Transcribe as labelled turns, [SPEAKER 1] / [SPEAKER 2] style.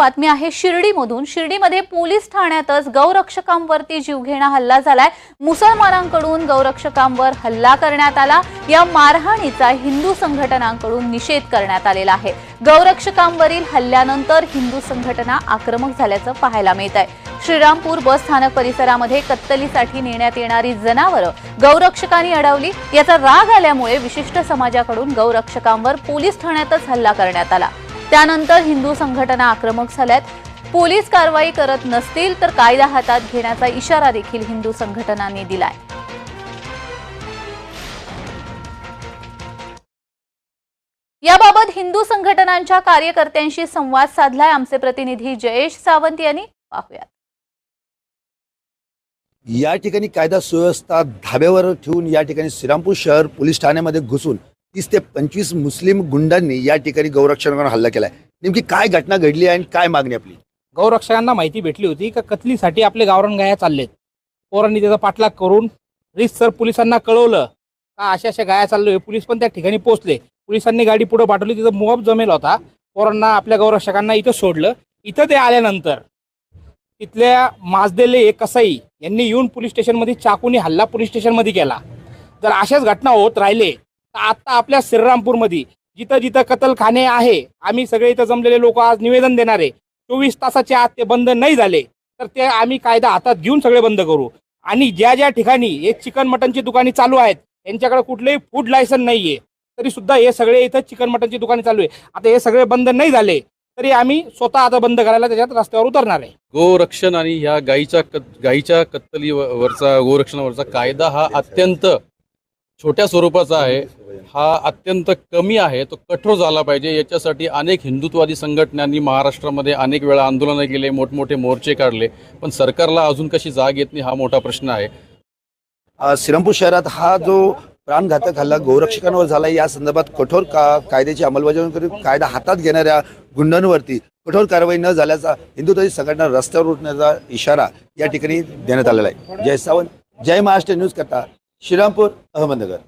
[SPEAKER 1] बातमी आहे शिर्डीमधून. शिर्डीमध्ये पोलीस ठाण्यातच गौरक्षकांवरती जीवघेणा हल्ला झालाय. मुसलमानांकडून गौरक्षकांवर हल्ला करण्यात आला. या मारहाणीचा हिंदू संघटनांकडून निषेध करण्यात आलेला आहे. गौरक्षकांवरील हल्ल्यानंतर हिंदू संघटना आक्रमक झाल्याचं पाहायला मिळत आहे श्रीरामपूर बस स्थानक परिसरामध्ये कत्तलीसाठी नेण्यात येणारी जनावरं गौरक्षकांनी अडवली. याचा राग आल्यामुळे विशिष्ट समाजाकडून गौरक्षकांवर पोलीस ठाण्यातच हल्ला करण्यात आला. त्यानंतर हिंदू संघटना आक्रमक झाल्यात. पोलीस कारवाई करत नसतील तर कायदा हातात घेण्याचा इशारा देखील हिंदू संघटनांनी दिलाय. याबाबत हिंदू संघटनांच्या कार्यकर्त्यांशी संवाद साधलाय. आमचे प्रतिनिधी जयेश सावंत यांनी पाहूयात.
[SPEAKER 2] या ठिकाणी कायदा सुव्यवस्था धाब्यावर ठेवून या ठिकाणी श्रीरामपूर शहर पोलीस ठाण्यामध्ये घुसून तीस ते पंचवीस मुस्लिम गुंडांनी या ठिकाणी गौरक्षकांवर हल्ला केलाय. नेमकी काय घटना घडली आहे आणि काय मागणी आपली?
[SPEAKER 3] गौरक्षकांना माहिती भेटली होती का कतलीसाठी आपले गावरान गाया चाललेत. पोरांनी त्याचा पाठलाग करून सर पोलिसांना कळवलं का अशा अशा गाया चाललोय. पोलीस पण त्या ठिकाणी पोहोचले. पोलिसांनी गाडी पुढे पाठवली. तिथं मोहब जमेल होता. पोरांना आपल्या गौरक्षकांना इथं सोडलं. इथं ते आल्यानंतर तिथल्या माजदेले एक कसाई यांनी येऊन पोलीस स्टेशनमध्ये चाकूने हल्ला पोलीस स्टेशनमध्ये केला. जर अशाच घटना होत राहिले आता आपल्या श्रीरामपूरमध्ये जिथं जिथं कतलखाने आहे आम्ही सगळे इथं जमलेले लोक आज निवेदन देणार आहे. चोवीस तासाच्या आत ते बंद नाही झाले तर ते आम्ही कायदा हातात घेऊन सगळे बंद करू. आणि ज्या ज्या ठिकाणी हे चिकन मटनची दुकाने चालू आहेत यांच्याकडे कुठलंही फूड लायसन नाहीये तरी सुद्धा हे सगळे इथं चिकन मटनची दुकाने चालू आहे आता हे सगळे बंद नाही झाले तरी आम्ही स्वतः आता बंद करायला त्याच्यात रस्त्यावर उतरणार आहे.
[SPEAKER 4] गोरक्षण आणि ह्या गायीच्या कत गायीच्या कत्तलीवरचा गोरक्षणावरचा कायदा हा अत्यंत छोट्या स्वरूपाचा आहे. हा अत्यंत कमी आहे. तो कठोर झाला पाहिजे. याच्यासाठी अनेक हिंदुत्वादी संघटनांनी महाराष्ट्रामध्ये अनेक वेळा आंदोलनं केले मोठमोठे मोर्चे काढले. पण सरकारला अजून कशी जाग येत नाही हा मोठा प्रश्न आहे.
[SPEAKER 2] श्रीरामपूर शहरात हा जो प्राणघातक हल्ला गौरक्षकांवर झाला या संदर्भात कठोर का कायद्याची अंमलबजावणी करून कायदा हातात घेणाऱ्या गुंडांवरती कठोर कारवाई न झाल्याचा हिंदुत्वादी संघटना रस्त्यावर उठण्याचा इशारा या ठिकाणी देण्यात आलेला आहे. जय सावंत. जय महाराष्ट्र न्यूज करता. श्रीरामपूर अहमदनगर.